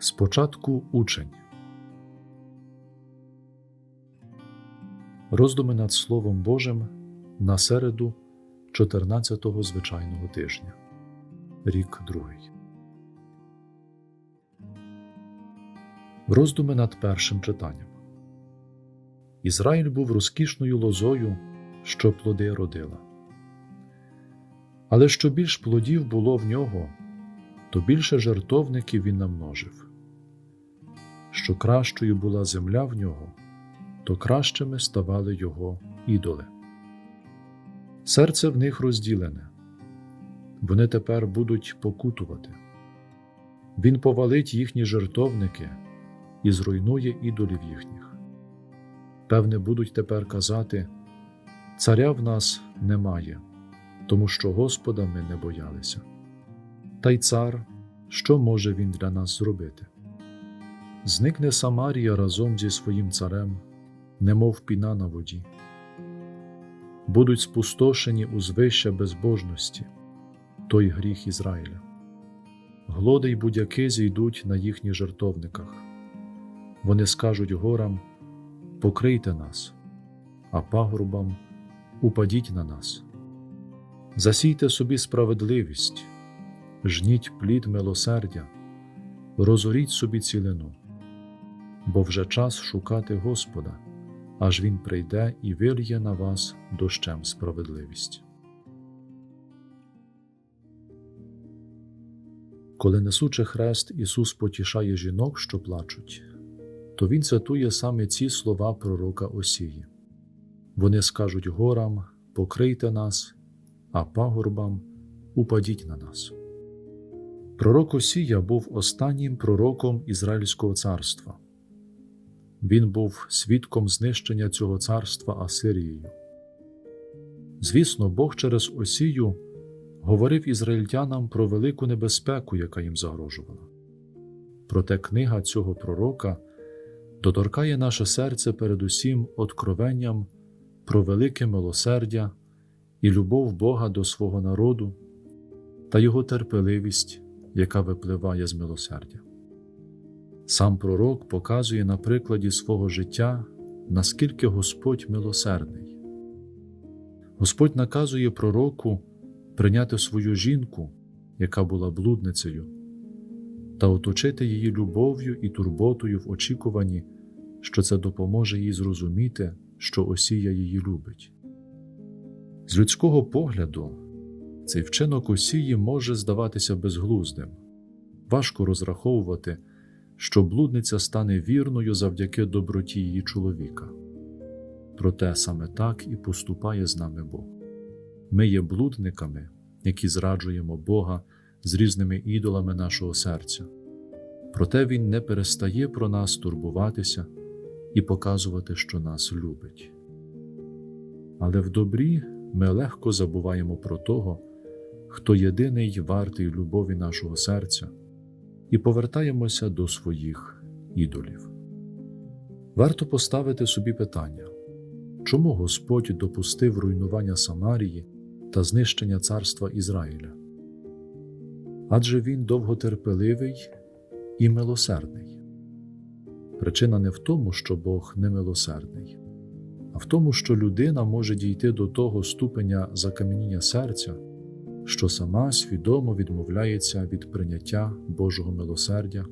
Спочатку учень. Роздуми над Словом Божим на середу 14-го звичайного тижня. Рік другий. Роздуми над першим читанням. Ізраїль був розкішною лозою, що плоди родила. Але що більш плодів було в нього, то більше жертовників він намножив. Що кращою була земля в нього, то кращими ставали його ідоли. Серце в них розділене, вони тепер будуть покутувати. Він повалить їхні жертовники і зруйнує ідолів їхніх. Певне, будуть тепер казати: Царя в нас немає, тому що Господа ми не боялися. Та й цар, що може він для нас зробити? Зникне Самарія разом зі своїм царем, немов піна на воді, будуть спустошені узвища безбожності, той гріх Ізраїля. Глоди й будяки зійдуть на їхніх жертовниках. Вони скажуть горам: Покрийте нас, а пагорбам упадіть на нас. Засійте собі справедливість, жніть плід милосердя, розоріть собі цілину, бо вже час шукати Господа, аж Він прийде і вильє на вас дощем справедливість. Коли несучи хрест, Ісус потішає жінок, що плачуть, то Він цитує саме ці слова пророка Осії. Вони скажуть горам, покрийте нас, а пагорбам упадіть на нас. Пророк Осія був останнім пророком Ізраїльського царства. Він був свідком знищення цього царства Асирією. Звісно, Бог через Осію говорив ізраїльтянам про велику небезпеку, яка їм загрожувала. Проте книга цього пророка доторкає наше серце передусім откровенням про велике милосердя і любов Бога до свого народу та його терпеливість, яка випливає з милосердя. Сам пророк показує на прикладі свого життя, наскільки Господь милосердний. Господь наказує пророку прийняти свою жінку, яка була блудницею, та оточити її любов'ю і турботою в очікуванні, що це допоможе їй зрозуміти, що Осія її любить. З людського погляду, цей вчинок Осії може здаватися безглуздим, важко розраховувати, що блудниця стане вірною завдяки доброті її чоловіка. Проте саме так і поступає з нами Бог. Ми є блудниками, які зраджуємо Бога з різними ідолами нашого серця, проте Він не перестає про нас турбуватися і показувати, що нас любить. Але в добрі ми легко забуваємо про того, хто єдиний вартий любові нашого серця, і повертаємося до своїх ідолів. Варто поставити собі питання, чому Господь допустив руйнування Самарії та знищення царства Ізраїля? Адже він довготерпеливий і милосердний. Причина не в тому, що Бог немилосердний, а в тому, що людина може дійти до того ступеня закам'яніння серця, що сама свідомо відмовляється від прийняття Божого милосердя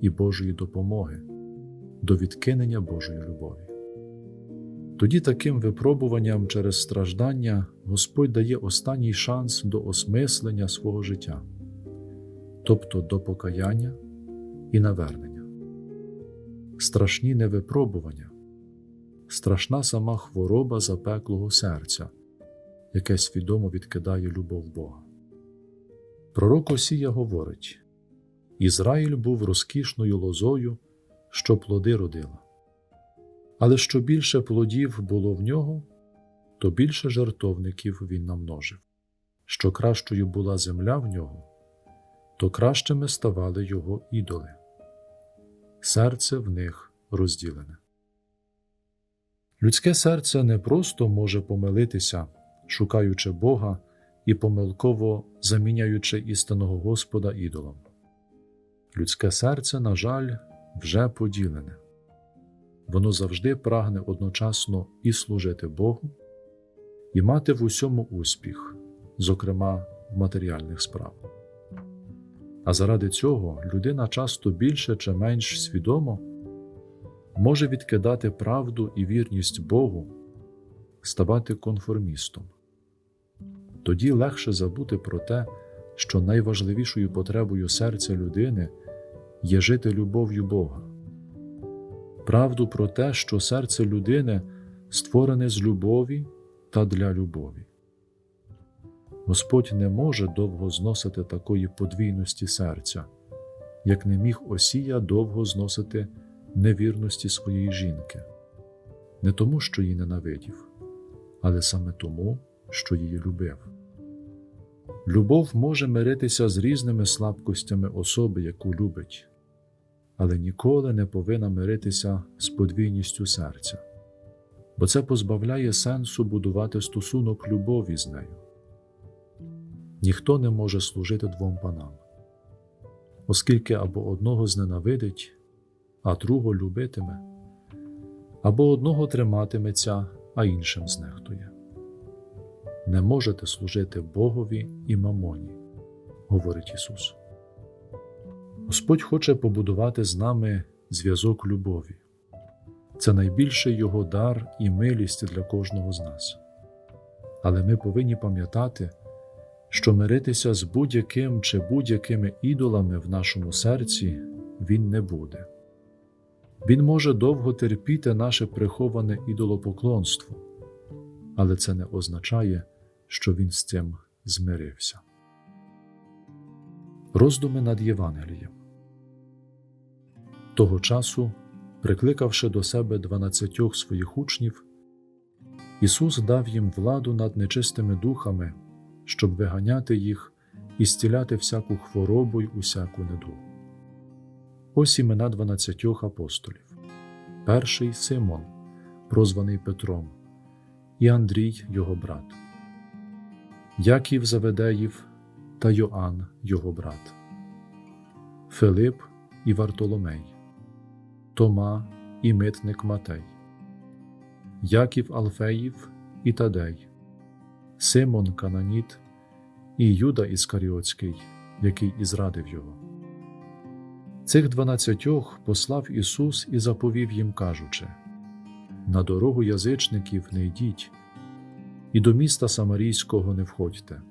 і Божої допомоги до відкинення Божої любові. Тоді таким випробуванням через страждання Господь дає останній шанс до осмислення свого життя, тобто до покаяння і навернення. Страшні не випробування, страшна сама хвороба запеклого серця, яке свідомо відкидає любов Бога. Пророк Осія говорить Ізраїль був розкішною лозою, що плоди родила. Але що більше плодів було в нього, то більше жартовників він намножив. Що кращою була земля в нього, то кращими ставали його ідоли. Серце в них розділене. Людське серце не просто може помилитися, шукаючи Бога і помилково заміняючи істинного Господа ідолом. Людське серце, на жаль, вже поділене. Воно завжди прагне одночасно і служити Богу, і мати в усьому успіх, зокрема в матеріальних справах. А заради цього людина часто більше чи менш свідомо може відкидати правду і вірність Богу, ставати конформістом. Тоді легше забути про те, що найважливішою потребою серця людини є жити любов'ю Бога, правду про те, що серце людини створене з любові та для любові. Господь не може довго зносити такої подвійності серця, як не міг Осія довго зносити невірності своєї жінки, не тому, що її ненавидів, але саме тому, що її любив. Любов може миритися з різними слабкостями особи, яку любить, але ніколи не повинна миритися з подвійністю серця, бо це позбавляє сенсу будувати стосунок любові з нею. Ніхто не може служити двом панам, оскільки або одного зненавидить, а другого любитиме, або одного триматиметься, а іншим знехтує. Не можете служити Богові і мамоні, говорить Ісус. Господь хоче побудувати з нами зв'язок любові. Це найбільший Його дар і милість для кожного з нас. Але ми повинні пам'ятати, що миритися з будь-яким чи будь-якими ідолами в нашому серці Він не буде. Він може довго терпіти наше приховане ідолопоклонство, але це не означає, що він з цим змирився. Роздуми над Євангелієм того часу, прикликавши до себе дванадцятьох своїх учнів, Ісус дав їм владу над нечистими духами, щоб виганяти їх і стіляти всяку хворобу й усяку недугу. Ось імена дванадцятьох апостолів перший Симон, прозваний Петром, і Андрій його брат, Яків Заведеїв та Йоанн його брат, Филип і Вартоломей, Тома і митник Матей, Яків Алфеїв і Тадей, Симон Кананіт і Юда Іскаріотський, який і зрадив його. Цих дванадцятьох послав Ісус і заповів їм, кажучи: На дорогу язичників не йдіть, і до міста Самарійського не входьте,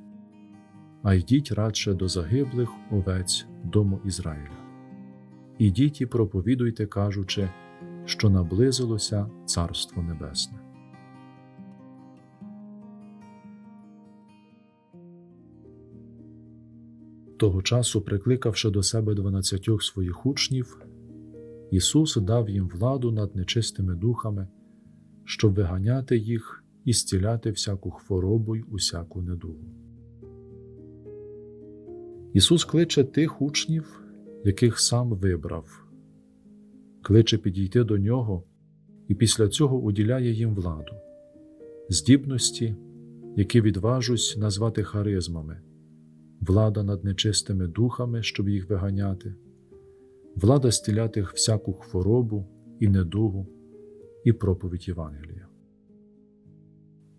а йдіть радше до загиблих овець дому Ізраїля. Ідіть і проповідуйте, кажучи, що наблизилося Царство Небесне. Того часу, прикликавши до себе дванадцятьох своїх учнів, Ісус дав їм владу над нечистими духами, щоб виганяти їх і зціляти всяку хворобу й усяку недугу. Ісус кличе тих учнів, яких сам вибрав, кличе підійти до Нього і після цього уділяє їм владу, здібності, які відважусь назвати харизмами влада над нечистими духами, щоб їх виганяти, влада стіляти всяку хворобу і недугу, і проповідь Євангелія.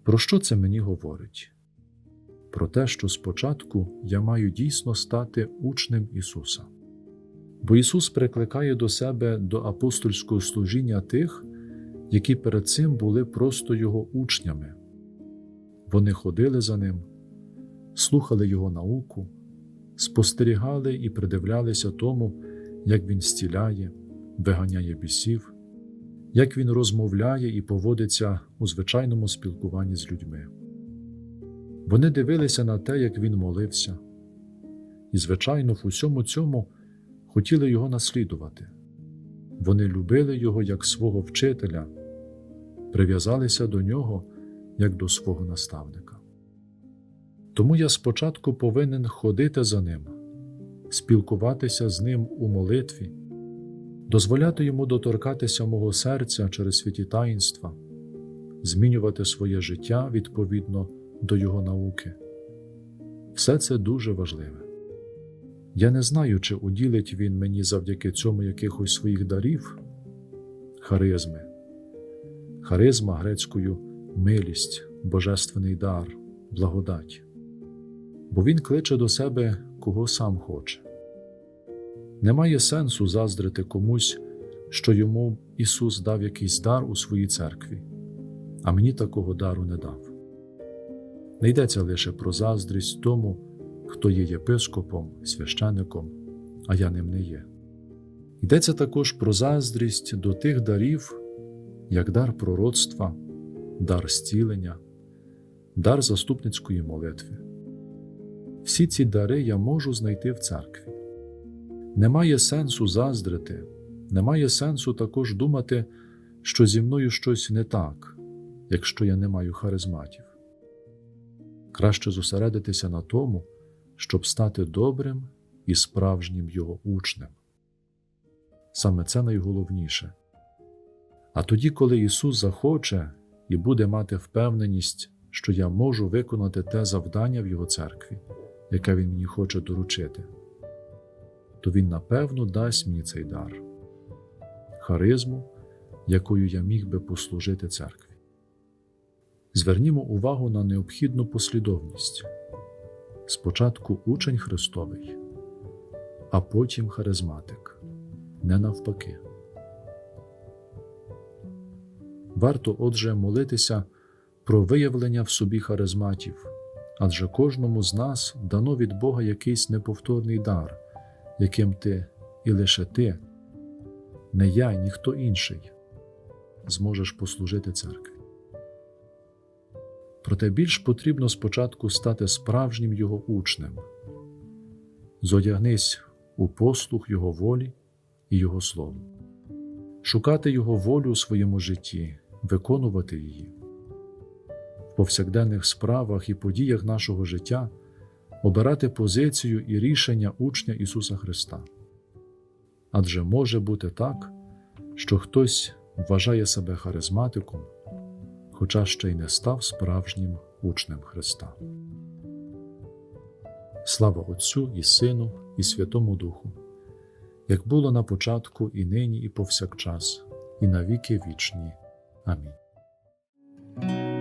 Про що це мені говорить? Про те, що спочатку я маю дійсно стати учнем Ісуса. Бо Ісус прикликає до себе до апостольського служіння тих, які перед цим були просто Його учнями. Вони ходили за Ним, слухали Його науку, спостерігали і придивлялися тому, як Він стіляє, виганяє бісів, як Він розмовляє і поводиться у звичайному спілкуванні з людьми. Вони дивилися на те, як він молився, і, звичайно, в усьому цьому хотіли його наслідувати. Вони любили його як свого вчителя, прив'язалися до нього як до свого наставника. Тому я спочатку повинен ходити за ним, спілкуватися з ним у молитві, дозволяти йому доторкатися мого серця через святі таїнства, змінювати своє життя відповідно до його науки. Все це дуже важливе. Я не знаю, чи уділить він мені завдяки цьому якихось своїх дарів, харизми. Харизма грецькою милість, божественний дар, благодать. Бо він кличе до себе кого сам хоче. Немає сенсу заздрити комусь, що йому Ісус дав якийсь дар у своїй церкві, а мені такого дару не дав. Не йдеться лише про заздрість тому, хто є єпископом, священником, а я ним не є. Йдеться також про заздрість до тих дарів, як дар пророцтва, дар зцілення, дар заступницької молитви. Всі ці дари я можу знайти в церкві. Немає сенсу заздрити, немає сенсу також думати, що зі мною щось не так, якщо я не маю харизматів. Краще зосередитися на тому, щоб стати добрим і справжнім його учнем. Саме це найголовніше. А тоді, коли Ісус захоче і буде мати впевненість, що я можу виконати те завдання в Його церкві, яке Він мені хоче доручити, то Він напевно дасть мені цей дар, харизму, якою я міг би послужити церкві. Звернімо увагу на необхідну послідовність спочатку учень Христовий, а потім харизматик, не навпаки. Варто отже молитися про виявлення в собі харизматів, адже кожному з нас дано від Бога якийсь неповторний дар, яким ти і лише ти, не я, ніхто інший, зможеш послужити церкві. Проте більш потрібно спочатку стати справжнім його учнем, зодягнись у послух Його волі і Його слову, шукати Його волю у своєму житті, виконувати її. В повсякденних справах і подіях нашого життя обирати позицію і рішення учня Ісуса Христа. Адже може бути так, що хтось вважає себе харизматиком хоча ще й не став справжнім учнем Христа. Слава Отцю і Сину, і Святому Духу, як було на початку, і нині, і повсякчас, і на віки вічні. Амінь.